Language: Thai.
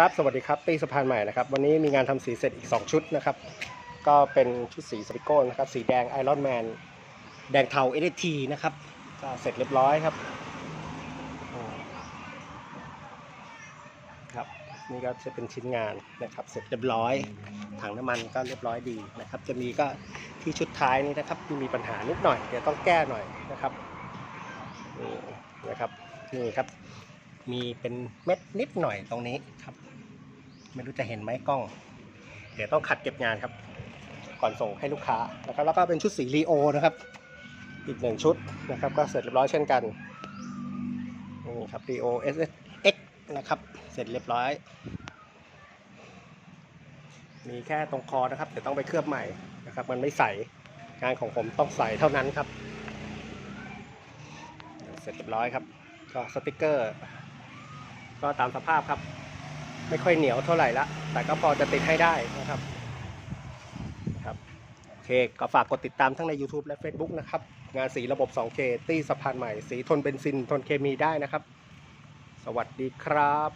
ครับ สวัสดีครับตีสะพานใหม่นะครับ วันนี้มีงานทำสีเสร็จอีก 2 ชุดนะครับ ก็เป็นชุดสีสปิโก้นะครับ สีแดงไอรอนแมนแดงเทาเอเทีนะครับ ก็เสร็จเรียบร้อยครับ ครับ นี่ก็จะเป็นชิ้นงานนะครับ เสร็จเรียบร้อย ถังน้ำมันก็เรียบร้อยดีนะครับ จะมีก็ที่ชุดท้ายนี้นะครับที่มีปัญหานิดหน่อย เดี๋ยวต้องแก้หน่อยนะครับนี่นะครับ นี่ครับมีเป็นเม็ดนิดหน่อยตรงนี้ครับ ไม่รู้จะเห็นไหมกล้อง เดี๋ยวต้องขัดเก็บงานครับ ก่อนส่งให้ลูกค้านะครับ แล้วก็เป็นชุดสีรีโอนะครับ อีกหนึ่งชุดนะครับ ก็เสร็จเรียบร้อยเช่นกันนี่ครับรีโอ S X นะครับ เสร็จเรียบร้อย มีแค่ตรงคอนะครับ เดี๋ยวต้องไปเคลือบใหม่นะครับ มันไม่ใสงานของผมต้องใสเท่านั้นครับ เสร็จเรียบร้อยครับ ก็สติกเกอร์ ก็ตามสภาพครับ ไม่ค่อยเหนียวเท่าไหร่ละ แต่ก็พอจะติดให้ได้นะครับครับโอเคก็ฝากกดติดตามทั้งใน YouTube และ Facebook นะครับ งานสีระบบ 2K ตี้สะพานใหม่ สีทนเบนซิน ทนเคมีได้นะครับ สวัสดีครับ